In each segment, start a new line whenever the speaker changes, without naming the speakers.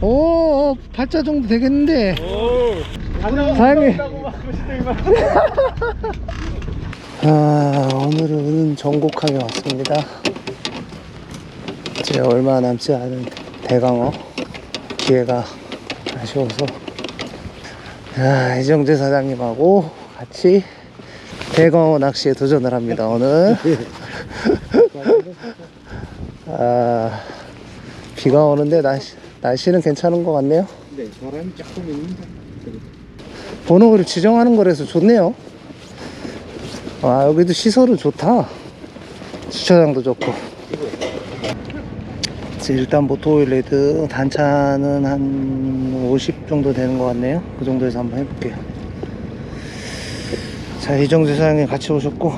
오, 어, 팔자 정도 되겠는데. 사장님. 아, 오늘은 전곡항에 왔습니다. 이제 얼마 남지 않은 대강어 기회가 아쉬워서 야, 이정재 사장님하고 같이 대강어 낚시에 도전을 합니다, 오늘. 아, 비가 오는데 날씨, 날씨는 괜찮은 것 같네요.
네, 바람이 조금 있는데.
번호를 지정하는 거라서 좋네요. 아, 여기도 시설은 좋다. 주차장도 좋고. 일단 뭐 토일레드 단차는 한 50 정도 되는 것 같네요. 그 정도에서 한번 해볼게요. 자, 이정재 사장님 같이 오셨고,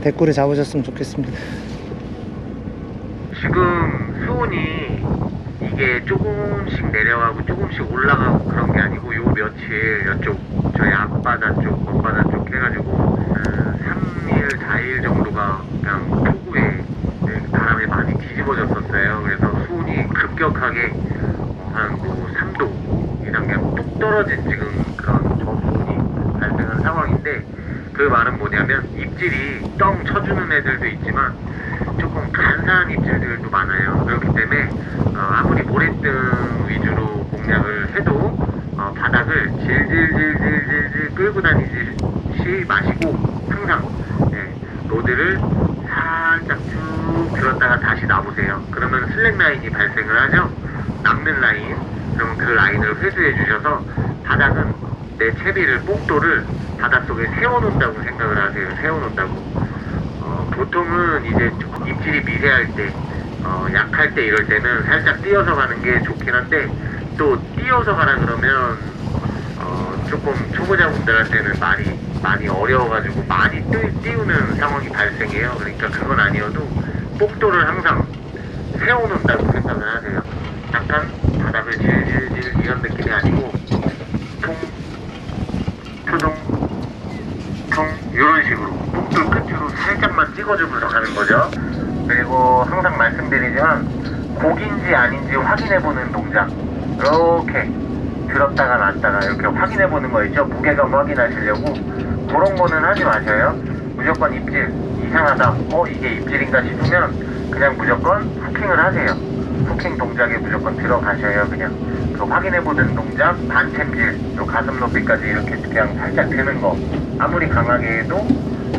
댓글에 잡으셨으면 좋겠습니다.
지금 수온이 이게 조금씩 내려가고 조금씩 올라가고 그런 게 아니고 요 며칠 이쪽 저희 앞바다 쪽, 먼바다 쪽 해가지고 한 3일, 4일 정도가 그냥 폭우에 네, 바람에 많이 뒤집어졌었어요. 그래서 수온이 급격하게 한뭐 3도 이상 그냥 뚝 떨어진 지금 그런 저수온이 발생한 상황인데 그 말은 뭐냐면 입질이 떵 쳐주는 애들도 있지만 조금 간사한 입질들도 많아요. 그렇기 때문에 어, 아무리 모래등 위주로 공략을 해도 어, 바닥을 질질질질질질 끌고 다니듯이 마시고 항상 예, 로드를 살짝 쭉 들었다가 다시 놔보세요. 그러면 슬랙 라인이 발생을 하죠. 남는 라인. 그러면 그 라인을 회수해 주셔서 바닥은 내 채비를 복도를 바닷속에 세워놓는다고 생각을 하세요. 세워놓는다고. 어, 보통은 이제 입질이 미세할 때, 어, 약할 때 이럴 때는 살짝 띄어서 가는 게 좋긴 한데, 또 띄어서 가라 그러면, 어, 조금 초보자분들한테는 많이, 많이 어려워가지고 많이 띄, 띄우는 상황이 발생해요. 그러니까 그건 아니어도 복도를 항상 세워놓는다고 생각을 하세요. 약간 바닥을 질질질 이런 느낌이 아니고, 퉁, 투둥, 퉁 이런 식으로 복도 끝으로 살짝만 찍어주면서 가는 거죠. 그리고 항상 말씀드리지만 고기인지 아닌지 확인해보는 동작 이렇게 들었다가 놨다가 이렇게 확인해 보는 거 있죠. 무게감 확인하시려고 그런 거는 하지 마셔요. 무조건 입질 이상하다. 어 이게 입질인가 싶으면 그냥 무조건 후킹을 하세요. 후킹 동작에 무조건 들어가셔요. 그냥 그 확인해 보는 동작 반챔질 요 가슴 높이까지 이렇게 그냥 살짝 드는 거 아무리 강하게 해도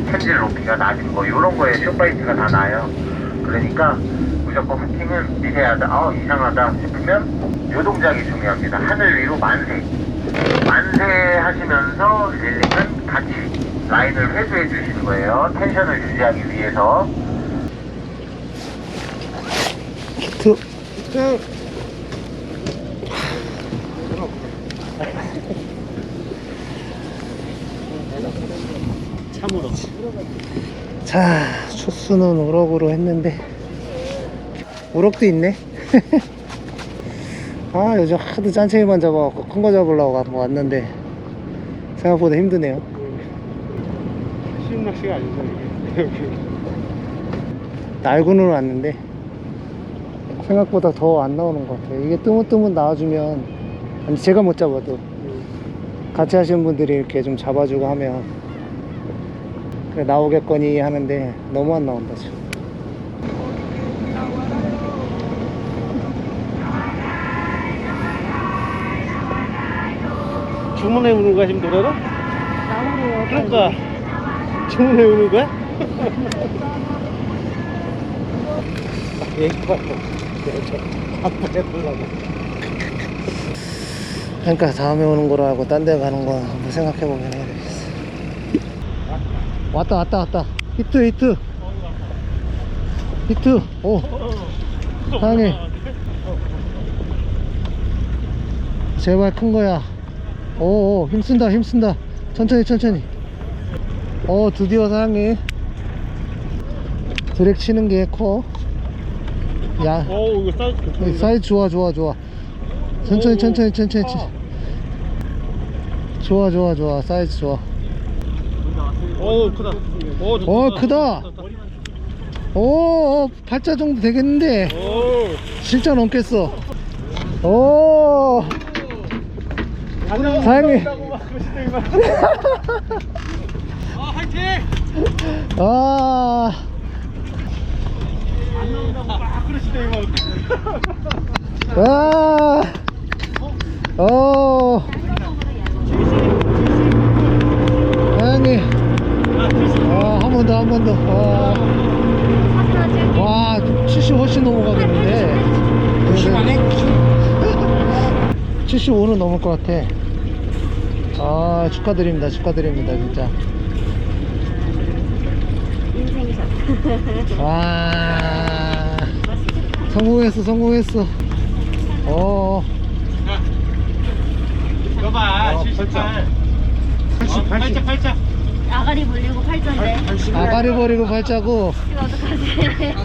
챔질 높이가 낮은 거 요런 거에 쇼파이트가 다 나요. 그러니까 무조건 후킹은 미세하다, 어 이상하다 싶으면 요 동작이 중요합니다. 하늘 위로 만세. 만세 하시면서 릴링은 같이 라인을 회수해 주시는 거예요. 텐션을 유지하기 위해서.
히트.
참으로.
자, 초수는 우럭으로 했는데, 우럭도 있네. 아, 요즘 하도 짠챙이만 잡아갖고 큰 거 잡으려고 가- 왔는데, 생각보다 힘드네요.
쉬운 낚시가 아니죠, 이게.
날고는 왔는데, 생각보다 더 안 나오는 것 같아요. 이게 뜨문뜨문 나와주면, 아니, 제가 못 잡아도, 같이 하시는 분들이 이렇게 좀 잡아주고 하면, 그래, 나오겠거니 하는데, 너무 안 나온다, 지금.
주문해 오는 거야, 지금 노래로?
나오래요.
그러니까. 주문해 오는 거야? 얘기 봐도 한번 해보려고.
그러니까 다음에 오는 거로 하고 딴 데 가는 거 한번 생각해 보면 해야 되겠어. 왔다 왔다 왔다. 히트 히트. 히트. 오. 사장님. 제발 큰 거야. 오, 오 힘쓴다 힘쓴다. 천천히 천천히. 오 드디어 사장님. 드랙 치는 게 커. 야
오, 이거 사이즈 괜찮은데?
사이즈 좋아 좋아 좋아 천천히
오.
천천히 천천히 치- 좋아 좋아 좋아 사이즈 좋아
오, 크다. 오, 좋다.
어, 크다. 오 어, 팔자 정도 되겠는데
오,
진짜 넘겠어 오 사장님.
아 화이팅!
아.
안 나온다고 막 그러시더니만
와, 오, 사장님, 아, 한 번 더, 한 번 더. 와, 와, 70 훨씬 넘어가겠는데. 75는 넘을 것 같아. 아, 축하드립니다, 축하드립니다, 진짜. 와, 성공했어, 성공했어. 어.
이거 봐78 80 80 80
아가리 벌리고 팔자인데
아가리 버리고.
이거 어떡하지?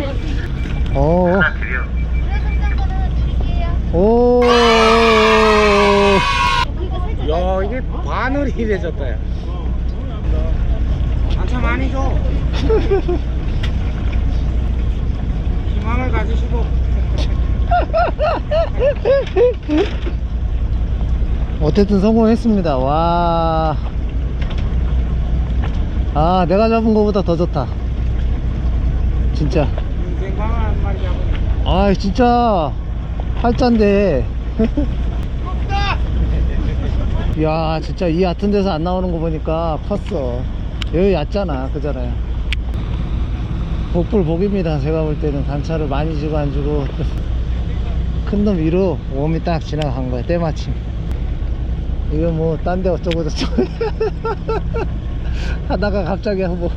어. 오.
야 이게 바늘이 야 한참 많이 줘 희망을 가지시고
어쨌든 성공했습니다. 와. 아, 내가 잡은 거보다 더 좋다. 진짜.
인생 광어 한 마리 잡으면
아, 진짜. 팔자인데. 야, 진짜 이 얕은 데서 안 나오는 거 보니까 컸어. 여기 얕잖아. 그잖아요. 복불 복입니다. 제가 볼 때는 단차를 많이 주고 안 주고. 큰 놈 위로 웜이 딱 지나간 거야. 때마침. 이거 뭐, 딴 데 어쩌고 저쩌고. 하다가 갑자기 뭐,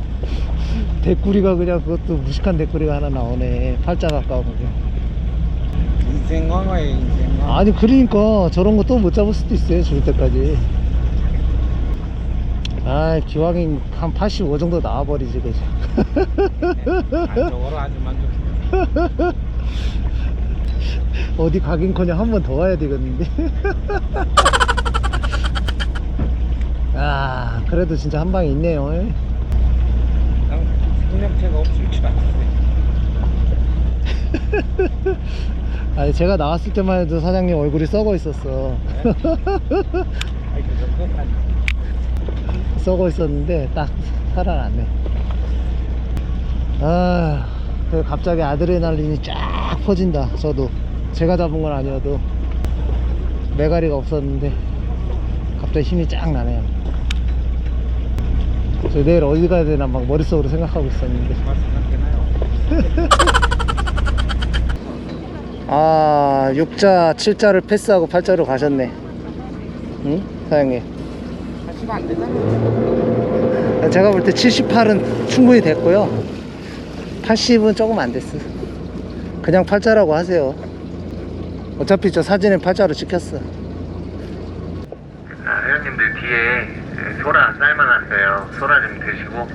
대꾸리가 그냥 그것도 무식한 대꾸리가 하나 나오네. 팔자 가까운 게.
인생 광어에 인생 광어
아니 그러니까 저런 거 또 못 잡을 수도 있어요 죽을 때까지. 아 기왕이 한 85 정도 나와버리지 그지
안쪽으로 아주 만족
어디 가긴커녕 한 번 더 와야 되겠는데. 아 그래도 진짜 한 방에 있네요.
난 생명체가 없을 줄 알았는데
아니 제가 나왔을 때만 해도 사장님 얼굴이 썩어 있었어 썩어 있었는데 딱 살아났네. 아, 그 갑자기 아드레날린이 쫙 퍼진다. 저도 제가 잡은 건 아니어도 메가리가 없었는데 갑자기 힘이 쫙 나네요. 저 내일 어디 가야 되나 막 머릿속으로 생각하고 있었는데. 아, 6자, 7자를 패스하고 8자로 가셨네. 응? 사장님.
하시면 안 되잖아
제가 볼 때 78은 충분히 됐고요. 80은 조금 안 됐어. 그냥 팔자라고 하세요. 어차피 저 사진에 팔자로 찍혔어.
아, 회원님들 뒤에 소라 삶아놨어요. 소라 좀 드시고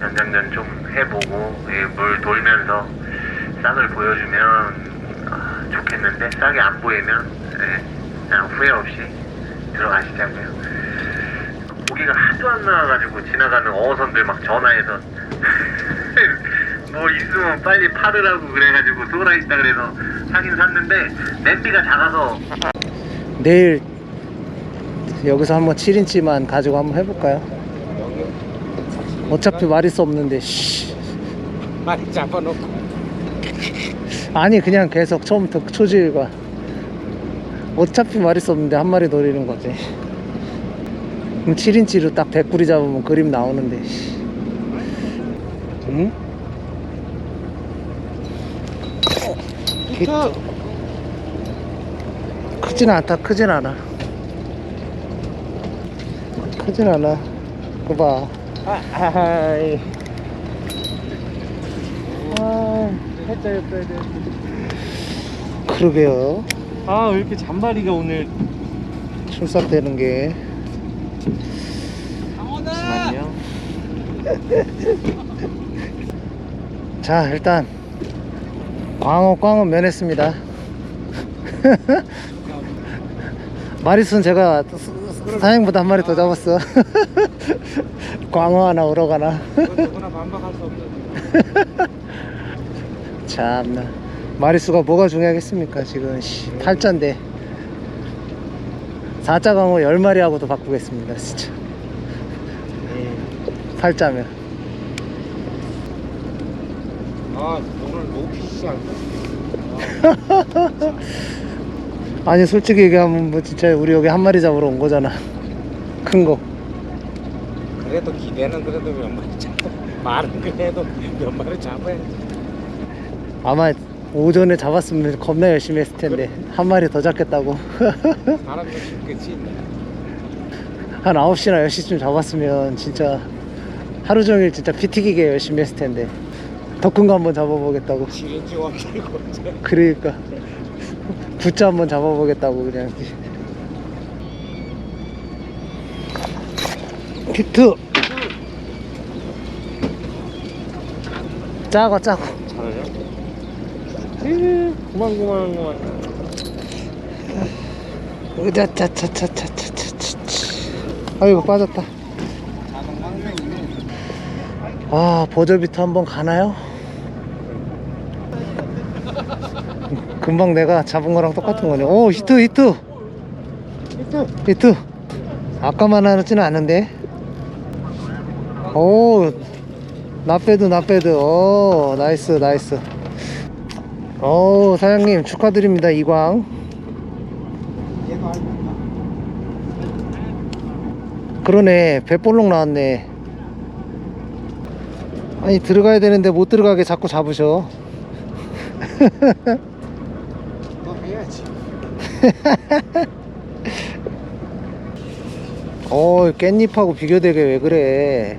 연장전 좀 해보고 예, 물 돌면서 싹을 보여주면 아, 좋겠는데 싹이 안 보이면 예, 그냥 후회 없이 들어가시자고요. 고기가 하도 안 나와가지고 지나가는 어선들 막 전화해서 뭐 있으면 빨리 팔으라고 그래가지고 소라 있다 그래서 사긴 샀는데 냄비가 작아서
내일 여기서 한번 7인치만 가지고 한번 해볼까요? 어차피 말이 수 없는데, 씨.
많이 잡아놓고
아니, 그냥 계속 처음부터 초지일과. 어차피 말이 수 없는데 한 마리 노리는 거지. 그럼 7인치로 딱 100구리 잡으면 그림 나오는데, 씨. 응?
히트
크진 않다, 크진 않아. 크진 않아. 그거 봐.
아, 아이
아,
살짝 옆에 돼.
그러게요.
아, 왜 이렇게 잔바리가 오늘
출삭되는 게.
잠시만요.
자, 일단, 광어, 광어 면했습니다. 마리수는 제가 사장보다 한 마리 더 잡았어. 광어 하나 우러가나.
누구나 반박할 수 없는.
참나. 마리수가 뭐가 중요하겠습니까, 지금. 씨, 팔자인데. 4자 강호 10마리하고도 바꾸겠습니다 진짜 팔자면
아 오늘 높이 시작
아니 솔직히 얘기하면 뭐 진짜 우리 여기 한 마리 잡으러 온 거잖아 큰 거
그래도 기대는 그래도 몇 마리 잡아 말은 그래도 몇 마리 잡아야지
아마 오전에 잡았으면 겁나 열심히 했을 텐데 한 마리 더 잡겠다고. 한 9시나 10시쯤 잡았으면 진짜 하루 종일 진짜 피 튀기게 열심히 했을 텐데 더 큰 거 한번 잡아보겠다고.
지린지
그러니까. 굿자 한번 잡아보겠다고 그냥. 히트. 작아 작아
잘하냐? 그만
으자차차차차차차차 아이고 빠졌다. 아 버저비트 한번 가나요? 금방 내가 잡은 거랑 똑같은 거네. 오 히트 히트!
히트!
히트! 아까만 하지는 않은데? 오 나빼드 나빼드 오 나이스 나이스 오 사장님 축하드립니다 이광? 그러네 배볼록 나왔네. 아니 들어가야 되는데 못 들어가게 자꾸 잡으셔. 어 깻잎하고 비교되게 왜 그래.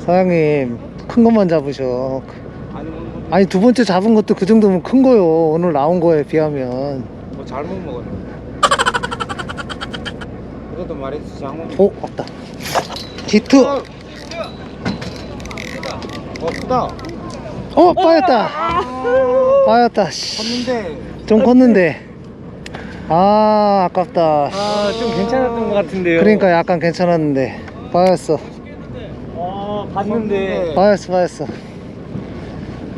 사장님 큰 것만 잡으셔
아니
두 번째 잡은 것도 그 정도면 큰 거요. 오늘 나온 거에 비하면.
뭐 잘못 먹었네. 그래도 말했지 장어
오 없다. 히트.
없다.
어 빠졌다. 빠졌다. 씨.
컸는데.
좀 컸는데. 아 아깝다.
아좀 괜찮았던 것 같은데요.
그러니까 약간 괜찮았는데. 빠졌어.
아 봤는데.
빠졌어 빠졌어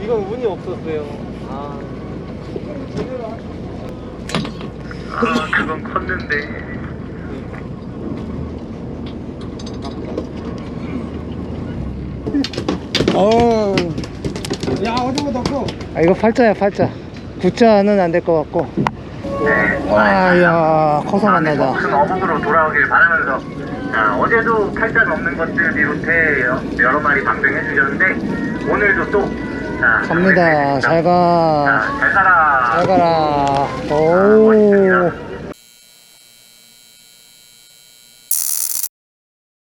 이건 운이 없었어요. 아.
아 그건 컸는데.
어.
야 어디가 더 커?
아 이거 팔자야 팔자. 굿자는 안 될 것 같고. 와야 커서 만나자.
큰 어묵으로 돌아오길 바라면서 자, 어제도 팔자 넘는 것들 비롯해 여- 여러 마리 방생해 주셨는데 오늘도 또 자,
갑니다. 잘 가.
잘 가라.
잘 가라. 아, 오.